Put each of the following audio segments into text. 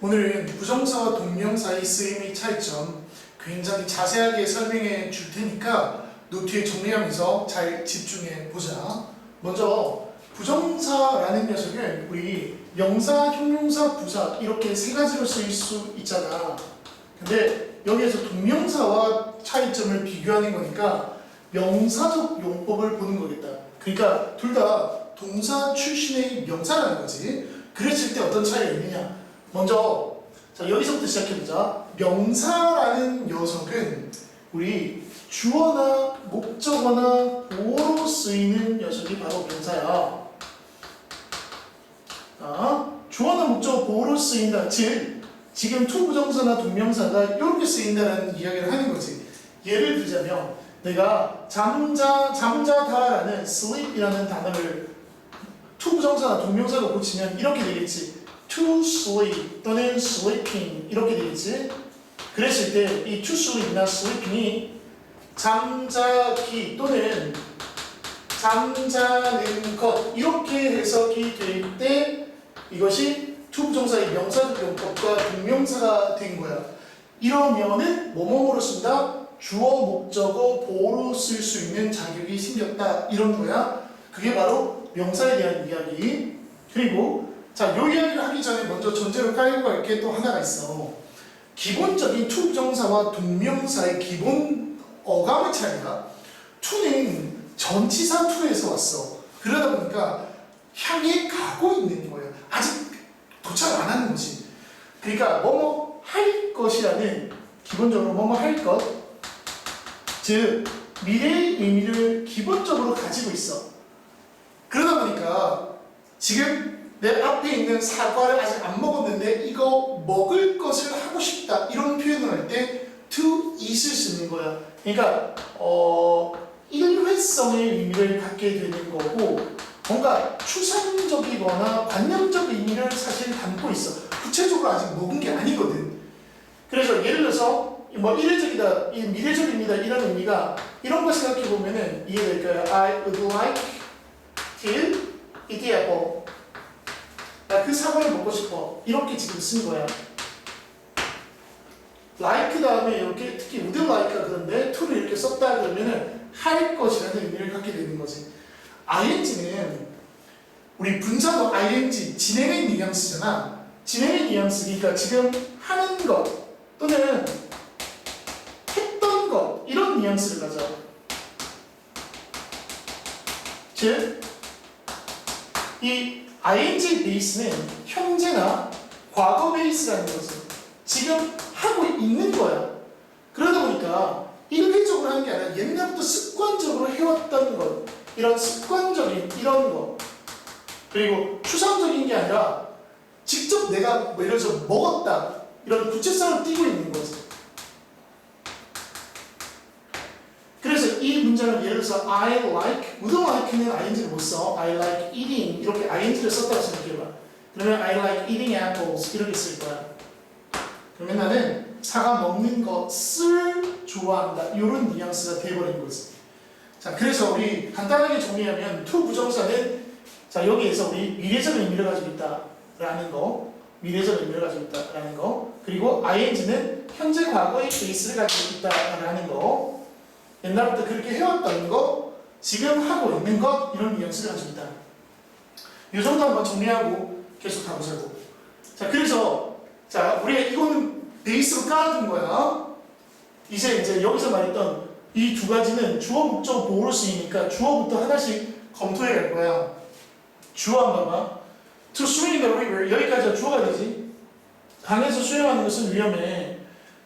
오늘은 부정사와 동명사의 쓰임의 차이점 굉장히 자세하게 설명해 줄 테니까 노트에 정리하면서 잘 집중해 보자. 먼저 부정사라는 녀석은 우리 명사, 형용사, 부사 이렇게 세 가지로 쓰일 수 있잖아. 근데 여기에서 동명사와 차이점을 비교하는 거니까 명사적 용법을 보는 거겠다. 그러니까 둘 다 동사 출신의 명사라는 거지. 그랬을 때 어떤 차이가 있느냐? 먼저 자 여기서부터 시작해보자. 명사라는 녀석은 우리 주어나 목적어나 보어로 쓰이는 녀석이 바로 명사야. 아, 주어나 목적어 보어로 쓰인다. 즉 지금 투부정사나 동명사가 이렇게 쓰인다는 이야기를 하는 거지. 예를 들자면 내가 잠자 잠자다라는 sleep이라는 단어를 투부정사나 동명사로 고치면 이렇게 되겠지. To sleep 또는 sleeping 이렇게 되겠지. 그랬을 때 이 to sleep이나 sleeping이 잠자기 또는 잠자는 것 이렇게 해석이 될 때 이것이 투부정사의 명사적 용법과 동명사가 된 거야. 이러면은 뭐뭐뭐로 쓴다? 주어 목적어 보호로 쓸 수 있는 자격이 생겼다 이런 거야. 그게 바로 명사에 대한 이야기. 그리고 자, 요 이야기를 하기 전에 먼저 전제로 깔고 갈 게 또 하나가 있어. 기본적인 투부정사와 동명사의 기본 어감의 차이가 투는 전치사 투에서 왔어. 그러다 보니까 향해 가고 있는 거예요. 아직 도착 안 하는 거지. 그러니까 뭐뭐 할 것이라는 기본적으로 뭐뭐 할 것, 즉 미래의 의미를 기본적으로 가지고 있어. 그러다 보니까 지금 내 앞에 있는 사과를 아직 안 먹었는데 이거 먹을 것을 하고 싶다 이런 표현을 할 때 to it을 쓰는 거야. 그러니까 어 일회성의 의미를 갖게 되는 거고 뭔가 추상적이거나 관념적 의미를 사실 담고 있어. 구체적으로 아직 먹은 게 아니거든. 그래서 예를 들어서 뭐 이례적이다, 이 미래적입니다 이런 의미가 이런 거 생각해 보면은 이해될까요? I would like to eat apple. 나 그 사과를 먹고 싶어. 이렇게 지금 쓴 거야. like 다음에 이렇게 특히 would like가 그런데 to를 이렇게 썼다 그러면은 할 것이라는 의미를 갖게 되는 거지. ing는 우리 분사도 ing 진행의 뉘앙스잖아. 진행의 뉘앙스 그러니까 지금 하는 것 또는 했던 것 이런 뉘앙스를 가져. 즉, 이 ing 베이스는 현재나 과거 베이스라는 것은 지금 하고 있는 거야. 그러다 보니까 일회적으로 하는 게 아니라 옛날부터 습관적으로 해왔던 것, 이런 습관적인 이런 것, 그리고 추상적인 게 아니라 직접 내가 뭐 예를 들어서 먹었다 이런 구체성을 띠고 있는 거지. 문장을 예를 들어서 I like, would like는 ing를 못 써. I like eating 이렇게 ing를 썼다고 생각해봐. 그러면 I like eating apples 이렇게 쓸 거야. 그러면 나는 사과 먹는 것을 좋아한다. 이런 뉘앙스가 돼버린 거지. 자, 그래서 우리 간단하게 정리하면 to 부정사는 자 여기에서 우리 미래적 의미를 가지고 있다라는 거, 미래적 의미를 가지고 있다라는 거, 그리고 ing는 현재 과거의 베이스를 가지고 있다라는 거, 옛날부터 그렇게 해왔다는 거, 지금 하고 있는 것 이런 뉘앙스를 있다. 이 정도 한번 정리하고 계속 가보자고. 자, 그래서 자 우리가 이거는 베이스로 깔아둔 거야. 이제 이제 여기서 말했던 이 두 가지는 주어 목적 보호로 쓰이니까 주어부터 하나씩 검토해 갈 거야. 주어 한번 봐봐. To swim in the river 여기까지가 주어가 되지. 강에서 수영하는 것은 위험해.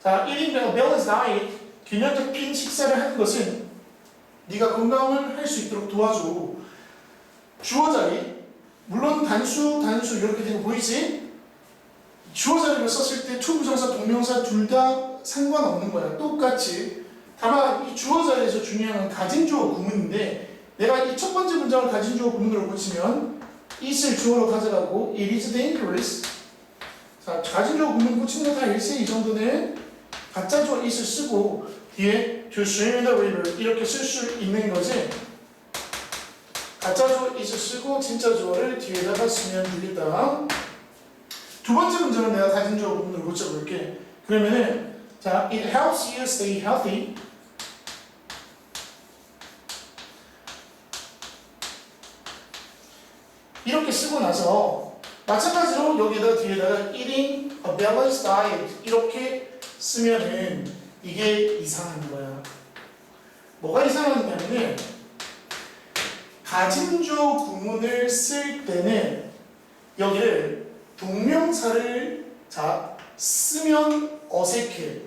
자, 1인 balanced diet 균형적인 식사를 하는 것은 네가 건강을 할 수 있도록 도와줘. 주어 자리 물론 단수 단수 이렇게 되고 보이지? 주어 자리를 썼을 때 투부정사 동명사 둘 다 상관없는 거야. 똑같이. 다만 이 주어 자리에서 중요한 건 가진 주어 구문인데 내가 이 첫 번째 문장을 가진 주어 구문으로 고치면 it을 주어로 가져가고 it is dangerous 자 가진 주어 구문 고치는 거다 일세 이 정도는 가짜 주어 it을 쓰고 뒤에 the river 이렇게 쓸 수 있는 거지 가짜 주어 it을 쓰고 진짜 주어를 뒤에다가 쓰면 되겠다 두 번째 문제는 내가 다진주어 부분을 고쳐볼게. 그러면은 자, it helps you stay healthy. 이렇게 쓰고 나서 마찬가지로 여기다 뒤에다가 eating a balanced diet 이렇게 쓰면은 이게 이상한 거야. 뭐가 이상하냐면은 가진주어 구문을 쓸 때는 여기를 동명사를 자 쓰면 어색해.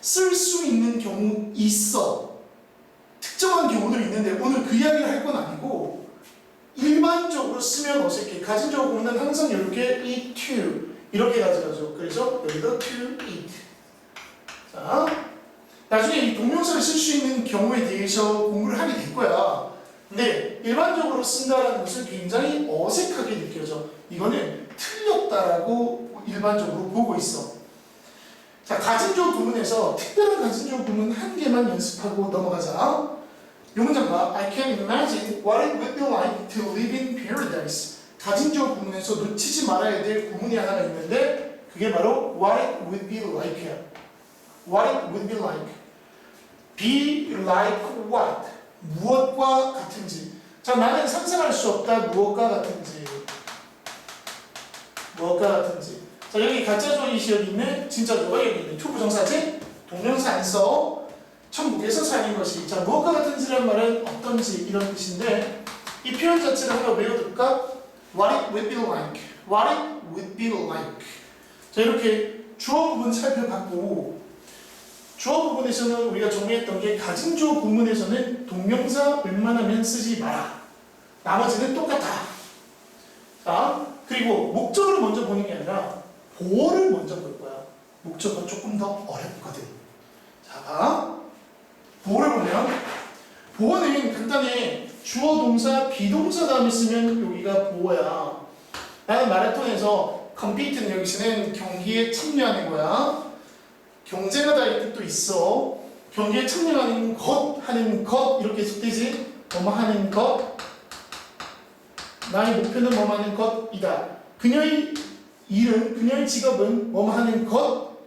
쓸 수 있는 경우 있어. 특정한 경우도 있는데 오늘 그 이야기를 할 건 아니고 일반적으로 쓰면 어색해. 가진주어 구문은 항상 이렇게 eat to 이렇게 가져가죠. 그래서 여기다 to eat. 자, 나중에 이 동명사를 쓸 수 있는 경우에 대해서 공부를 하게 될 거야. 근데 일반적으로 쓴다라는 것은 굉장히 어색하게 느껴져. 이거는 틀렸다라고 일반적으로 보고 있어. 자, 가진주어 구문에서 특별한 가진주어 구문 한 개만 연습하고 넘어가자. 요 문장 봐. I can imagine what it would be like to live in paradise. 가진주어 구문에서 놓치지 말아야 될 구문이 하나가 있는데 그게 바로 what it would be like야. What would be like. Be like what? 무엇과 같은지. 자, 나는 상상할 수 없다. 무엇과 같은지. 무엇과 같은지. 자, 여기 가짜 조이시 여기 있네. 진짜 조가 여기 있네. 투 부정사지? 동명사 안 써. 천국에서 사는 것이. 자, 무엇과 같은지란 말은 어떤지 이런 뜻인데 이 표현 자체를 한번 외워둘까? What it would be like. What it would be like. 자, 이렇게 주어 부분 살펴봤고 주어 부분에서는 우리가 정리했던 게 가진 주어 부문에서는 동명사 웬만하면 쓰지 마라. 나머지는 똑같아. 자, 그리고 목적으로 먼저 보는 게 아니라 보어를 먼저 볼 거야. 목적은 조금 더 어렵거든. 자, 봐. 보어를 보면 보어는 간단해. 주어 동사 비동사 다음에 쓰면 여기가 보어야. 나는 마라톤에서 컴피트는 여기서는 경기에 참여하는 거야. 경쟁하다 이 뜻도 있어. 경기에 참여하는 것, 하는 것 이렇게 되지. 뭐뭐 하는 것. 나의 목표는 뭐뭐 하는 것이다. 그녀의 일은, 그녀의 직업은 뭐뭐 하는 것.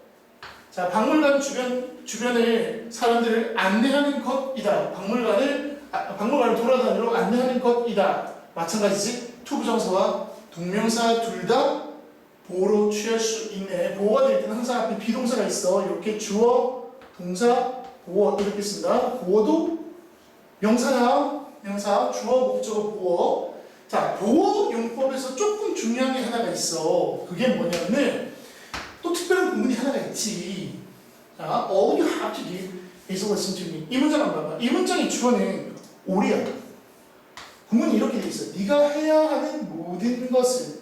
자, 박물관 주변 주변에 사람들을 안내하는 것이다. 박물관을 아, 박물관을 돌아다니러 안내하는 것이다. 마찬가지지. 투부정사와 동명사 둘 다 보호로 취할 수 있네. 보호가 될 때는 항상 앞에 비동사가 있어. 이렇게 주어, 동사, 보호 이렇게 쓴다. 보호도 명사야. 명사, 주어, 목적어, 보호. 자, 보호 용법에서 조금 중요한 게 하나가 있어. 그게 뭐냐면은 또 특별한 구문이 하나가 있지. 자, all you have to do is listen to me. 이 문장 한번 봐봐. 이 문장의 주어는 올이야. 구문이 이렇게 돼 있어. 네가 해야 하는 모든 것은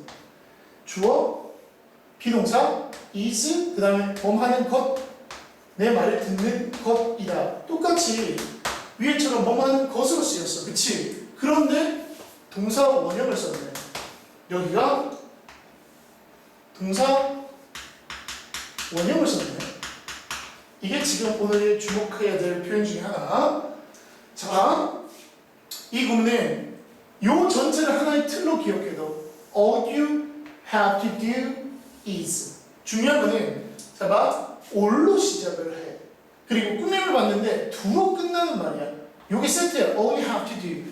주어, 비동사, is, 그 다음에 범하는 것, 내 말을 듣는 것이다. 똑같이 위에처럼 범하는 것으로 쓰였어. 그치? 그런데 동사 원형을 썼네. 여기가 동사 원형을 썼네. 이게 지금 오늘 주목해야 될 표현 중에 하나. 자, 이 구문은 요 전체를 하나의 틀로 기억해도 all you have to do is 중요한 거는 자 봐, all로 시작을 해. 그리고 꾸밈을 봤는데 두로 끝나는 말이야. 요게 세트야. all you have to do.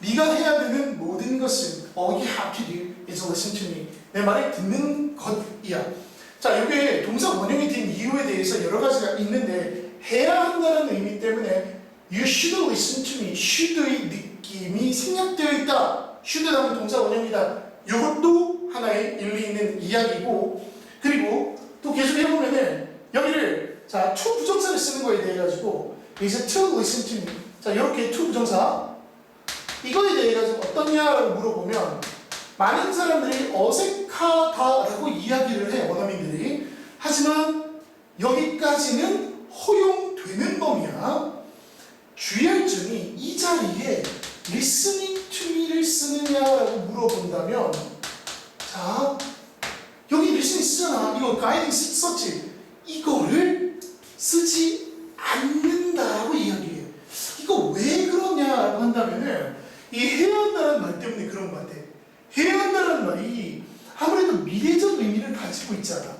네가 해야 되는 모든 것은 all you have to do is listen to me. 내 말을 듣는 것이야. 자, 이게 동사 원형이 된 이유에 대해서 여러 가지가 있는데 해야 한다는 의미 때문에 you should listen to me. should의 느낌이 생략되어 있다. should 다음에 동사 원형이다. 이것도 하나의 일리 있는 이야기고 그리고 또 계속 해보면은 여기를 자 to 부정사를 쓰는 거에 대해 가지고 is to listen to me. 자 이렇게 to 부정사. 이거에 대해 가지고 어떠냐라고 물어보면 많은 사람들이 어색하다라고 이야기를 해 원어민들이. 하지만 여기까지는 허용되는 범위야. 주의할 점이 이 자리에 listening to me를 쓰느냐라고 물어본다면 자 여기 listening 쓰잖아 이거 가이딩 썼지 이거를 쓰지 않는다라고 이야기해 이거 왜 그러냐라고 한다면은 이 해야 한다는 말 때문에 그런 것 같아 해야 한다는 말이 아무래도 미래적 의미를 가지고 있잖아.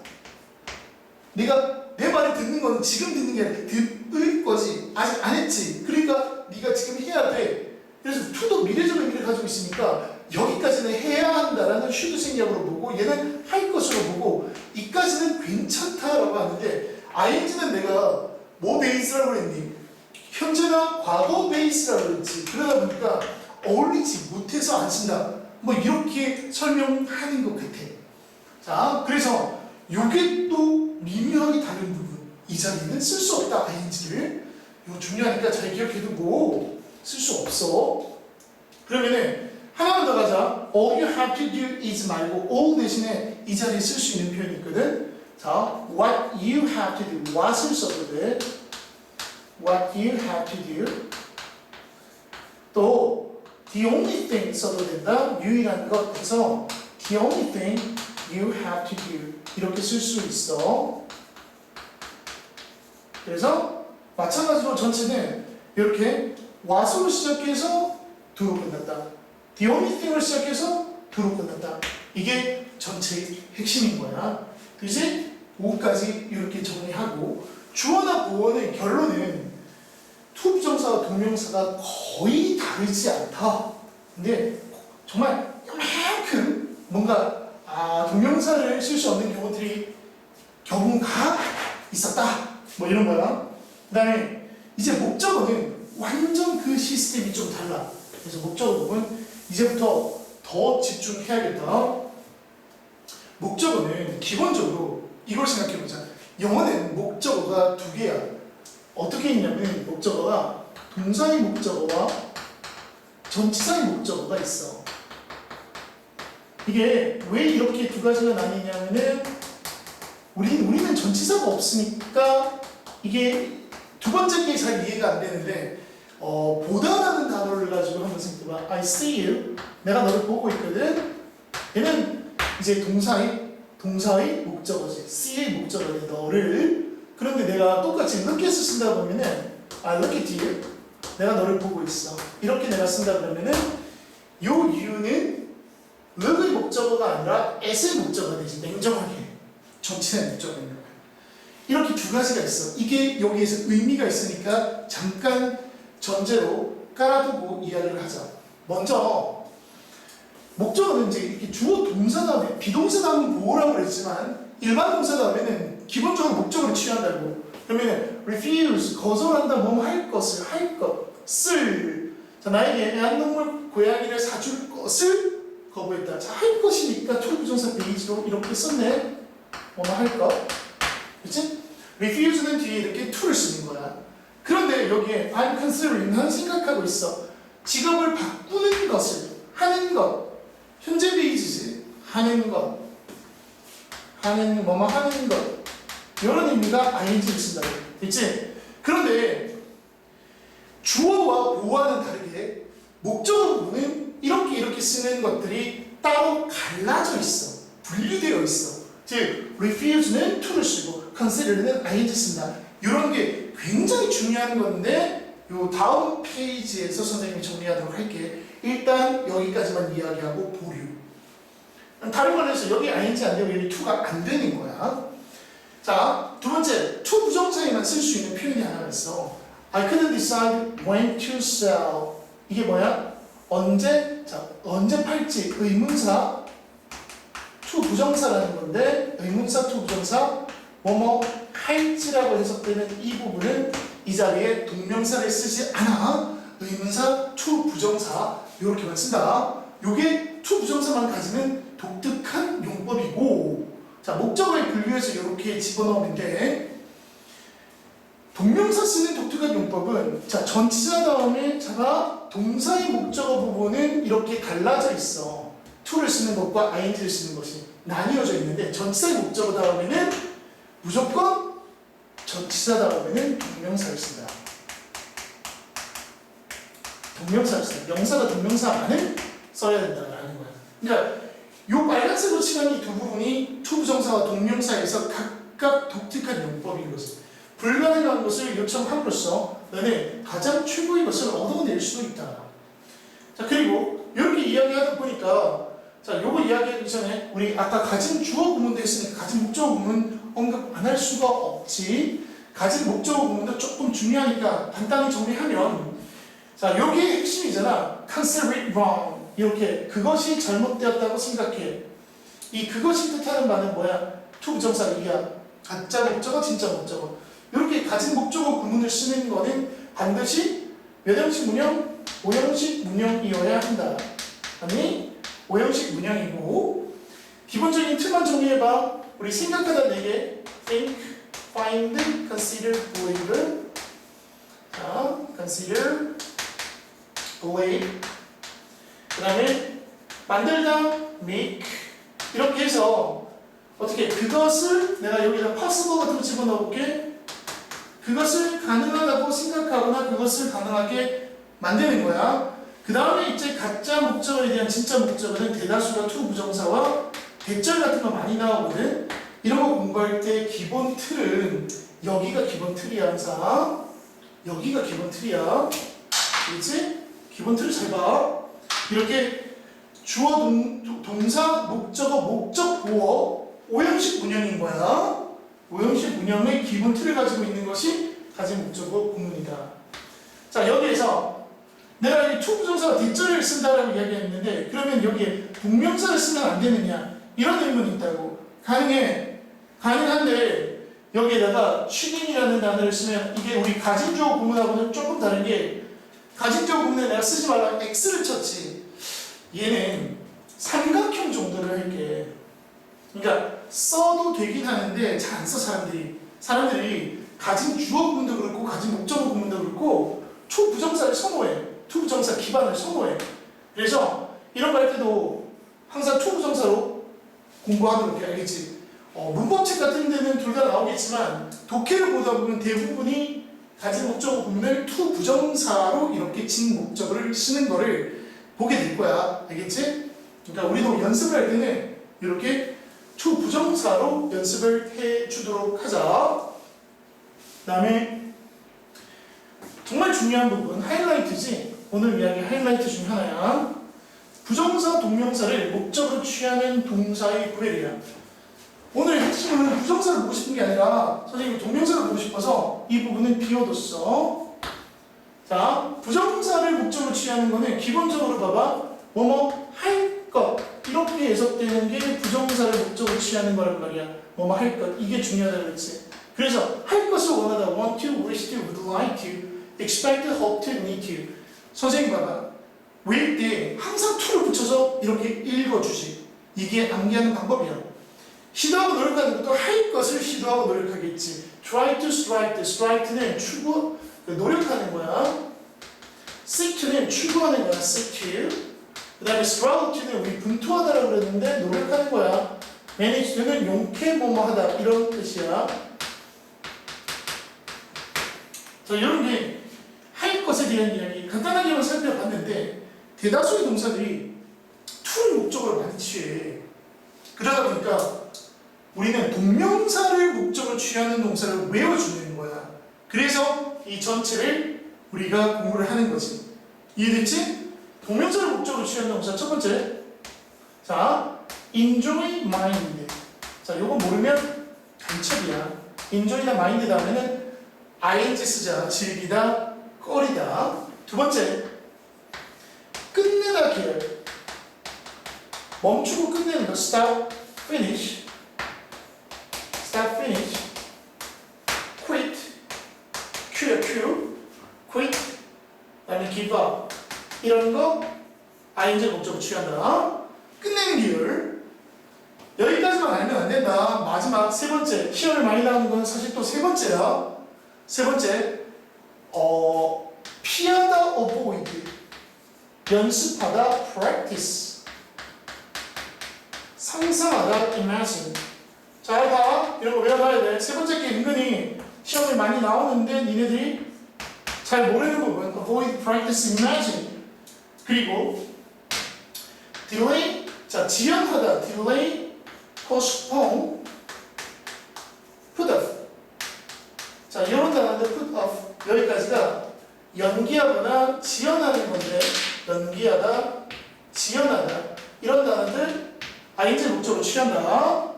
내가 내 말을 듣는 거는 지금 듣는 게 아니라 듣을 거지. 아직 안 했지. 그러니까 네가 지금 해야 돼. 그래서 to도 미래적 의미를 가지고 있으니까 여기까지는 해야 한다라는 should 생략으로 보고 얘는 할 것으로 보고 이까지는 괜찮다라고 하는데 ing는 내가 뭐 베이스라고 했니? 현재나 과거 베이스라고 그랬지. 그러다 보니까 어울리지 못해서 안 쓴다. 뭐 이렇게 설명하는 것 같아. 자, 그래서 요게 또 미묘하게 다른 부분. 이 자리는 쓸 수 없다. ing를. 이거 중요하니까 잘 기억해두고 쓸 수 없어. 그러면은 하나만 더 가자. All you have to do is 말고 all 대신에 이 자리에 쓸 수 있는 표현이 있거든. 자, what you have to do. what을 썼거든. What you have to do. 또 the only thing 써도 된다. 유일한 것 해서 the only thing you have to do 이렇게 쓸 수 있어. 그래서 마찬가지로 전체는 이렇게 what으로 시작해서 do로 끝났다. Thing으로 시작해서 do로 끝났다. 이게 전체의 핵심인 거야. 그지? 5까지 이렇게 정리하고 주어나 보어의 결론은 투부정사와 동명사가 거의 다르지 않다. 근데 정말 이만큼 뭔가 아, 동명사를 쓸 수 없는 경우들이 경우가 있었다. 뭐 이런 거야. 그 다음에 이제 목적어는 완전 그 시스템이 좀 달라. 그래서 목적어 부분 이제부터 더 집중해야겠다. 목적어는 기본적으로 이걸 생각해보자. 영어는 목적어가 두 개야. 어떻게 있냐면 목적어가 동사의 목적어와 전치사의 목적어가 있어. 이게 왜 이렇게 두 가지가 나뉘냐면은 우리 우리는 전치사가 없으니까 이게 두 번째 게 잘 이해가 안 되는데 어, 보다라는 단어를 가지고 한번 생각해봐. I see you. 내가 너를 보고 있거든. 얘는 이제 동사의 동사의 목적어지. see의 목적어지. 너를. 그런데 내가 똑같이 look at을 쓴다 보면은 I look at you. 내가 너를 보고 있어. 이렇게 내가 쓴다 그러면은 요 you는 look의 목적어가 아니라 at의 목적어가 되지. 냉정하게. 전체의 목적어인 거야. 이렇게 두 가지가 있어. 이게 여기에서 의미가 있으니까 잠깐 전제로 깔아두고 이야기를 하자. 먼저 목적어는 이제 이렇게 주어 동사 다음에 비동사 다음은 보호라고 그랬지만 일반 동사 다음에는 기본적으로 목적어를 취한다고. 그러면 refuse 거절한다 뭐 할 것을 할 것을 자 나에게 애완동물 고양이를 사줄 것을 거부했다. 자 할 것이니까 초부정사 베이지로 이렇게 썼네. 뭐뭐 할 것. 그치? refuse는 뒤에 이렇게 to를 쓰는 거야. 그런데 여기에 I'm considering 난 생각하고 있어. 직업을 바꾸는 것을 하는 것. 현재 베이지지. 하는 것. 하는 뭐뭐 하는 것. 이런 의미가 ing를 쓴다. 됐지? 그런데 주어와 보어와는 다르게 목적어 부분은 이렇게 이렇게 쓰는 것들이 따로 갈라져 있어. 분리되어 있어. 즉, refuse는 to를 쓰고 consider는 ing 쓴다. 이런 게 굉장히 중요한 건데 요 다음 페이지에서 선생님이 정리하도록 할게. 일단 여기까지만 이야기하고 보류. 다른 걸로 해서 여기 ing 안 되고 여기 to가 안 되는 거야. 자, 두 번째, to 부정사에만 쓸 수 있는 표현이 하나 있어. I couldn't decide when to sell. 이게 뭐야? 언제? 자, 언제 팔지? 의문사 to 부정사라는 건데 의문사 to 부정사 뭐뭐 할지라고 해석되는 이 부분은 이 자리에 동명사를 쓰지 않아 의문사 to 부정사 이렇게만 쓴다. 요게 to 부정사만 가지는 독특한 용법이고 자 목적을 분류해서 이렇게 집어넣으면 돼. 동명사 쓰는 독특한 용법은 자 전치사 다음에 자가 동사의 목적어 부분은 이렇게 갈라져 있어. to를 쓰는 것과 ing를 쓰는 것이 나뉘어져 있는데 전치사의 목적어 다음에는 무조건 전치사 다음에는 동명사를 쓴다. 동명사를 쓴다. 명사가 동명사만을 써야 된다라는 거야. 그러니까 요 빨간색으로 칠한 이 두 부분이 투부정사와 동명사에서 각각 독특한 용법인 것을 불가능한 것을 요청함으로써 너는 가장 최고의 것을 얻어낼 수도 있다. 자 그리고 이렇게 이야기하다 보니까 자, 요거 이야기하기 전에 우리 아까 가진 주어 구문도 했으니까 가진 목적어 구문 언급 안 할 수가 없지. 가진 목적어 구문도 조금 중요하니까 간단히 정리하면 자, 요게 핵심이잖아. consider it wrong. 이렇게 그것이 잘못되었다고 생각해. 이 그것이 뜻하는 말은 뭐야? 투부정사 이야. 가짜 목적어, 진짜 목적어. 이렇게 가진 목적어 구문을 쓰는 거는 반드시 몇 형식 문형? 5형식 문형이어야 한다. 아니, 5형식 문형이고 기본적인 틀만 정리해봐. 우리 생각하다 4개 think, find, consider, believe. 자, consider, believe. 그 다음에 만들다, make. 이렇게 해서 어떻게 그것을 내가 여기다 possible 같은 거 집어넣을게. 그것을 가능하다고 생각하거나 그것을 가능하게 만드는 거야. 그 다음에 이제 가짜 목적어에 대한 진짜 목적어는 대다수가 투 부정사와 대절 같은 거 많이 나오거든? 이런 거 공부할 때 기본 틀은 여기가 기본 틀이야 항상. 여기가 기본 틀이야. 그렇지? 기본 틀을 잘 봐. 이렇게 주어 동, 동- 동사 목적어 목적 보어 오형식 문형인 거야. 오형식 문형의 기본 틀을 가지고 있는 것이 가진 목적어 구문이다. 자 여기에서 내가 이 투부정사가 뒷절을 쓴다라고 이야기했는데 그러면 여기에 동명사를 쓰면 안 되느냐 이런 의문이 있다고. 가능해. 가능한데 여기에다가 취딩이라는 단어를 쓰면 이게 우리 가진 주어 구문하고는 조금 다른 게 가진 주어 구문에 내가 쓰지 말라 x를 쳤지. 얘는 삼각형 정도를 할게. 그러니까 써도 되긴 하는데 잘 안 써 사람들이. 사람들이 가진 주어 구문도 그렇고 가진 목적어 구문도 그렇고 초부정사를 선호해. 투부정사 기반을 선호해. 그래서 이런 거 할 때도 항상 초부정사로 공부하도록 해 알겠지. 어, 문법책 같은 데는 둘 다 나오겠지만 독해를 보다 보면 대부분이 가진 목적어 구문을 투 부정사로 이렇게 진 목적어를 쓰는 거를 보게 될 거야. 알겠지? 그러니까 우리도 연습을 할 때는 이렇게 투 부정사로 연습을 해 주도록 하자. 그 다음에 정말 중요한 부분 하이라이트지? 오늘 이야기 하이라이트 중 하나야 부정사 동명사를 목적으로 취하는 동사의 구별이야. 오늘 핵심은 부정사를 보고 싶은 게 아니라 선생님이 동명사를 보고 싶어서 이 부분은 비워뒀어. 자 부정사를 목적으로 취하는 거는 기본적으로 봐봐. 뭐뭐 할 것. 이렇게 해석되는 게 부정사를 목적으로 취하는 거란 말이야. 뭐뭐 할 것. 이게 중요하다고 그랬지. 그래서 할 것을 원하다. want to, wish to, would like to expect, hope to, need to. 선생님 봐봐 외울 때 항상 to를 붙여서 이렇게 읽어주지. 이게 암기하는 방법이야. 시도하고 노력하는 것도 할 것을 시도하고 노력하겠지. Try to strike. Strike는 추구 그 노력하는 거야. Seek to는 추구하는 거야. Seek. 그 다음에 struggle to는 우리 분투하다라고 그랬는데 노력하는 거야. Manage to는 용케 뭐뭐 하다. 이런 뜻이야. 자 이런 게 할 것에 대한 이야기 간단하게만 살펴봤는데 대다수의 동사들이 to를 목적으로 많이 취해 그러다 보니까 우리는 동명사를 목적으로 취하는 동사를 외워주는 거야. 그래서 이 전체를 우리가 공부를 하는 거지. 이해됐지? 동명사를 목적으로 취하는 동사 첫 번째. 자 enjoy mind 자 요거 모르면 간첩이야. enjoy나 mind 다음에는 ing 쓰자. 즐기다 꺼리다. 두 번째 끝내다 계열 멈추고 끝내는 거 stop finish. Stop finish. Quit. Q야 Q quit. 아니면 give up. 이런 거 ing 목적으로 취한다. 끝내는 기율. 여기까지만 알면 안 된다. 마지막 세 번째. 시험에 많이 나오는 건 사실 또 세 번째야. 세 번째 어 피하다 avoid 연습하다 practice 상상하다 imagine 잘 봐. 이런 거 외워놔야 돼. 세 번째 게 은근히 시험에 많이 나오는데 니네들이 잘 모르는 부분. avoid, practice, imagine. 그리고 delay. 자, 지연하다. delay, postpone, put off. 자, 이런 단어인데 put off. 여기까지가 연기하거나 지연하는 건데 연기하다, 지연하다. 이런 단어들 ing 목적으로 취한다.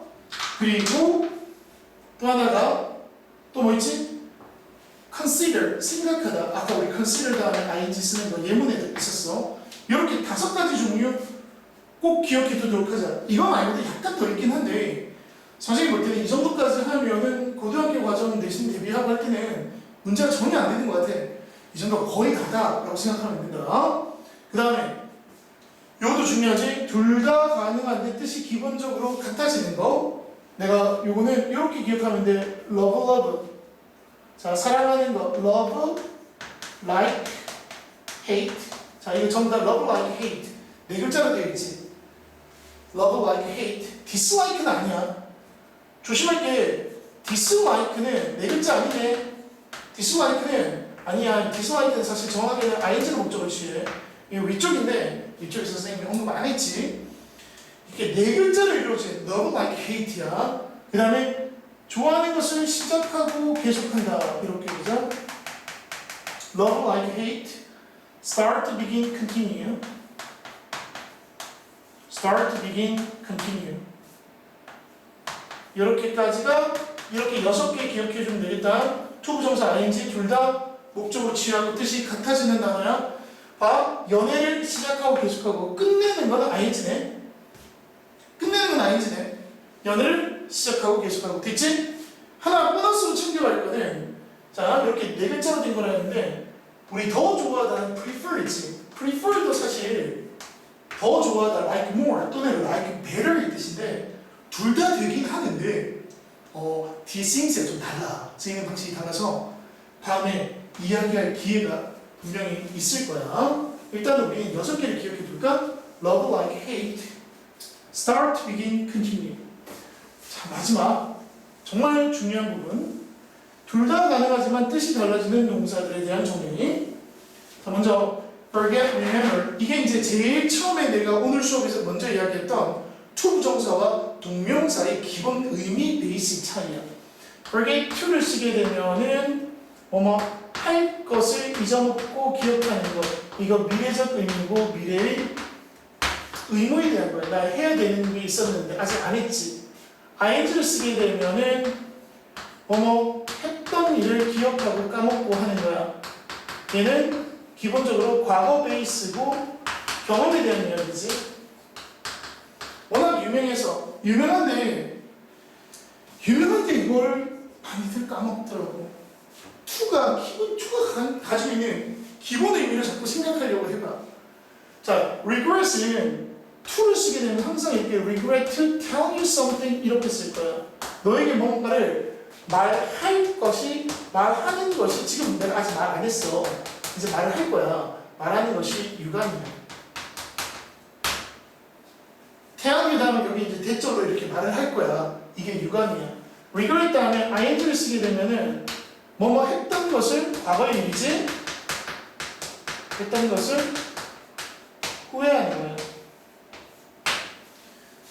그리고 또 하나가 또 뭐 있지? consider 생각하다. 아까 우리 consider 다음에 ing 쓰는 거 예문에 있었어. 이렇게 다섯 가지 종류 꼭 기억해 두도록 하자. 이거 말고도 약간 더 있긴 한데 선생님 볼 때는 이 정도까지 하면은 고등학교 과정 내신 대비하고 할 때는 문제가 전혀 안 되는 것 같아. 이 정도 거의 다다라고 생각하면 된다. 그 다음에 이것도 중요하지. 둘 다 가능한데 뜻이 기본적으로 같아지는 거. 내가 요거는 이렇게 기억하면 돼. love, love. 자, 사랑하는 거. love, like, hate. 자, 이거 전부 다 love, like, hate. 네 글자로 되어 있지. love, like, hate. dislike는 아니야. 조심할 게. dislike는 네 글자 아니네. dislike는 아니야. dislike는 사실 정확하게는 ing를 목적으로 취해. 이 위쪽인데 이쪽에서 선생님이 언급 안 했지. 이게 네 글자로 이루어진 love, like, hate야. 그 다음에 좋아하는 것을 시작하고 계속한다. 이렇게 그죠? love, like, hate. start, begin, continue. start, begin, continue. 이렇게까지가 이렇게 여섯 개 기억해 주면 되겠다. 투부정사 ing 둘 다 목적으로 취하고 뜻이 같아지는 단어야. 봐, 연애를 시작하고 계속하고 끝내는 건 ing네. 끝내는 건 ing네. 연애를 시작하고 계속하고 됐지? 하나 보너스로 챙겨갈 거는 자 이렇게 네 글자로 된 거라는데 우리 더 좋아하다는 prefer이지. prefer도 사실 더 좋아하다 like more 또는 like better 이 뜻인데 둘 다 되긴 하는데 어 디스잉스가 좀 달라. 쓰이는 방식이 달라서 다음에 이야기할 기회가 분명히 있을 거야. 일단 우리 여섯 개를 기억해 둘까? Love like hate, start, begin, continue. 자 마지막 정말 중요한 부분. 둘 다 가능하지만 뜻이 달라지는 동사들에 대한 정리. 자 먼저 forget, remember. 이게 이제 제일 처음에 내가 오늘 수업에서 먼저 이야기했던 투부정사와 동명사의 기본 의미 베이스 차이야. forget to를 쓰게 되면은 뭐뭐 할 것을 잊어먹고 기억하는 것. 이거 미래적 의미고 미래의 의무에 대한 거야. 나 해야 되는 게 있었는데 아직 안 했지. ing를 쓰게 되면은 뭐뭐 했던 일을 기억하고 까먹고 하는 거야. 얘는 기본적으로 과거 베이스고 경험에 대한 이야기지. 워낙 유명해서 유명한데 유명한데 이걸 많이들 까먹더라고. 투가 기본 투가 가- 가지고 있는 기본 의미를 자꾸 생각하려고 해봐. 자, regret은 to를 쓰게 되면 항상 이렇게 regret to tell you something 이렇게 쓸 거야. 너에게 뭔가를 말할 것이 말하는 것이 지금 내가 아직 말 안 했어. 이제 말을 할 거야. 말하는 것이 유감이야. you 다음에 여기 이제 대절로 이렇게 말을 할 거야. 이게 유감이야. regret 다음에 ing를 쓰게 되면은 뭐뭐 했던 것을 과거의 일이지 했던 것을 후회하는 거야.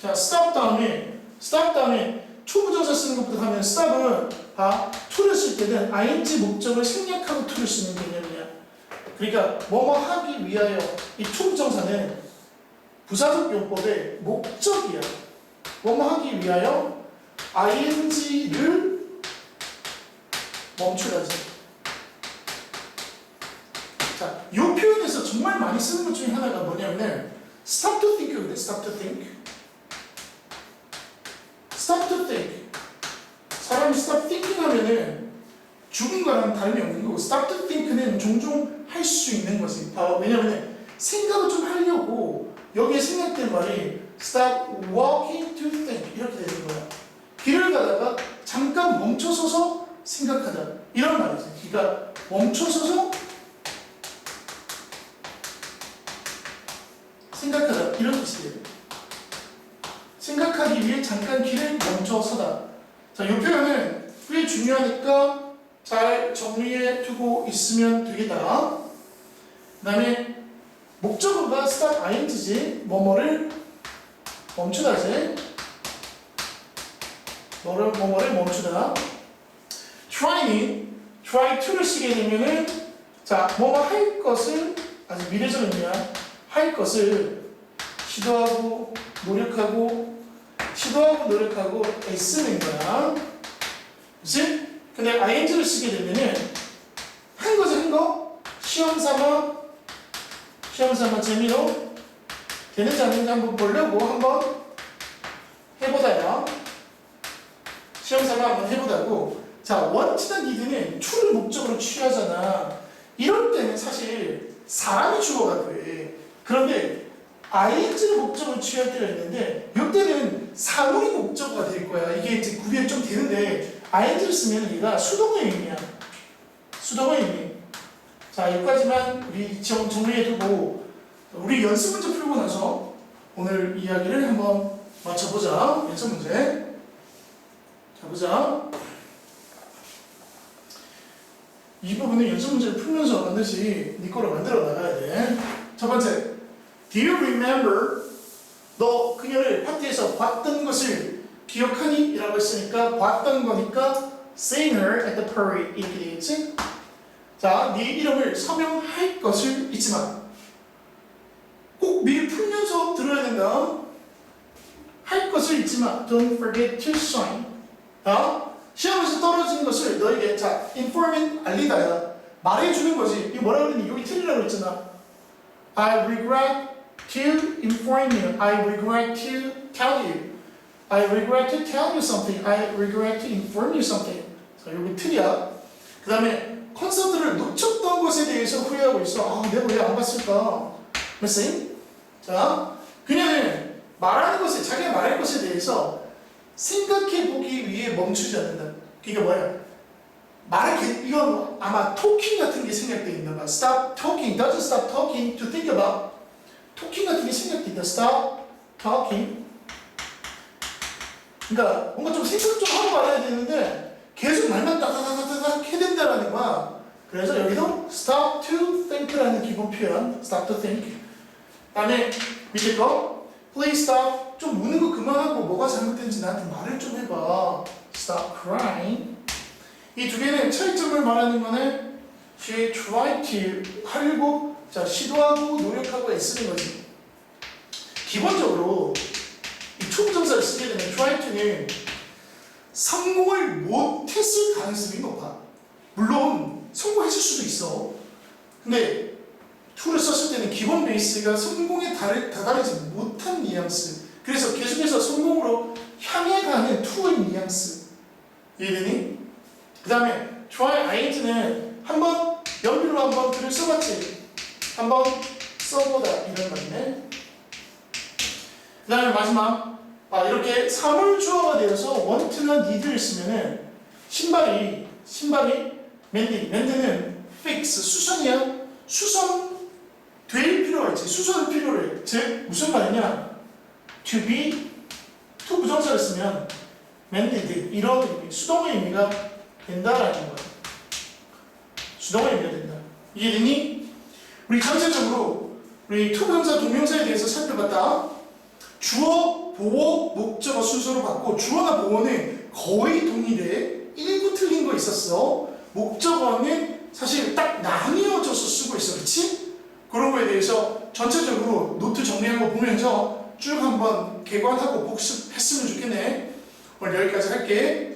자, stop 다음에 stop 다음에 초부정사 쓰는 것부터 하면 stop은 봐 to를 쓸 때는 ing 목적을 생략하고 to를 쓰는 개념이야. 그러니까 뭐뭐 하기 위하여 이 초부정사는 부사적 용법의 목적이야. 뭐뭐 하기 위하여 ing를 멈추라지. 자, 이 표현에서 정말 많이 쓰는 것 중에 하나가 뭐냐면 stop to think거든. stop to think. stop to think. 사람이 stop thinking 하면은 죽은 거랑 다름이 없는 거고 stop to think는 종종 할 수 있는 거지. 봐봐. 왜냐면 생각을 좀 하려고 여기에 생략된 말이 stop walking to think 이렇게 되는 거야. 길을 가다가 잠깐 멈춰서서 생각하다 이런 말이지. 그러니까 멈춰서서 생각하다 이런 뜻이에요. 생각하기 위해 잠깐 길을 멈춰서다. 자, 이 표현은 꽤 중요하니까 잘 정리해 두고 있으면 되겠다. 그 다음에 목적어가 stop ing지 뭐뭐를 멈추다지 뭐를 뭐뭐를 멈추다 try는 try to를 쓰게 되면은 자 뭐뭐 할 것을 아주 미래적 의미야 할 것을 시도하고 노력하고 시도하고 노력하고 애쓰는 거야. 그치? 근데 ing를 쓰게 되면은 한 거지 한 거. 시험 삼아 시험 삼아 재미로 되는지 안 되는지 한번 보려고 한번 해보다요. 시험 삼아 한번 해보다고. 자, 원치나 니드는 to를 목적으로 취하잖아. 이럴 때는 사실 사람이 주어가 돼. 그런데 ing를 목적으로 취할 때가 있는데 이때는 사물이 목적어가 될 거야. 이게 이제 구별이 좀 되는데 ing를 쓰면 얘가 수동의 의미야. 수동의 의미. 자, 여기까지만 우리 정, 정리해두고 우리 연습 문제 풀고 나서 오늘 이야기를 한번 맞춰보자. 연습 문제. 자, 보자. 이 부분은 연습 문제를 풀면서 반드시 네 거로 만들어 나가야 돼. 첫 번째. Do you remember? 너 그녀를 파티에서 봤던 것을 기억하니? 이라고 했으니까 봤던 거니까 seeing her at the parade 이렇게 되겠지? 자, 네 이름을 서명할 것을 잊지 마. 꼭 미리 풀면서 들어야 된다. 할 것을 잊지 마. Don't forget to sign. 어? 시험에서 떨어진 것을 너에게 자, informing 알리다야. 말해주는 거지. 이거 뭐라 그랬니? 여기 틀리라고 했잖아. I regret to inform you. I regret to tell you. I regret to tell you something. I regret to inform you something. 자, 여기 틀이야. 그 다음에 콘서트를 놓쳤던 것에 대해서 후회하고 있어. 아, 내가 왜 안 갔을까? 메시지? 자, 그녀는 말하는 것에, 자기가 말할 것에 대해서 생각해 보기 위해 멈추지 않는다. 이게 뭐야? 게- 이건 아마 토킹 같은 게 생략되어 있나 봐. Stop talking, doesn't stop talking to think about. 토킹 같은 게 생략되어 있다. Stop talking. 그러니까 뭔가 좀 생각 좀 하고 말해야 되는데 계속 말만 따다다다닥 해댄다라는 거야. 그래서 여기도 stop to think라는 기본 표현, stop to think. 다음에 밑에 거 please stop 좀 우는 거 그만하고 뭐가 잘못된지 나한테 말을 좀 해봐. stop crying. 이 두 개는 차이점을 말하는 거는 she tried to 하려고 자 시도하고 노력하고 애쓰는 거지. 기본적으로 이 투부정사를 쓰게 되면 try to는 성공을 못했을 가능성이 높아. 물론 성공했을 수도 있어. 근데 to를 썼을 때는 기본 베이스가 성공에 다르, 다다르지 못한 뉘앙스. 그래서 계속해서 성공으로 향해 가는 to의 뉘앙스. 이해되니? 그 다음에 try ing는 한번 연필로 한번 글을 써봤지. 한번 써보다 이런 말이네. 그 다음에 마지막 아, 이렇게 사물 주어가 되어서 want나 need를 쓰면은 신발이 신발이 맨디 맨디는 fix 수선이야 수선 될 필요가 있지 수선 필요해 즉 무슨 말이냐 to be to 부정사를 쓰면 맨디드 이런 의미 수동의 의미가 된다라는 거야 수동의 의미가 된다 이해되니? 우리 전체적으로 우리 to 부정사 동명사에 대해서 살펴봤다 주어, 보어, 목적어 순서로 받고 주어나 보어는 거의 동일해. 일부 틀린 거 있었어. 목적어는 사실 딱 나뉘어져서 쓰고 있어. 그치? 그런 거에 대해서 전체적으로 노트 정리한 거 보면서 쭉 한번 개관하고 복습했으면 좋겠네. 오늘 여기까지 할게.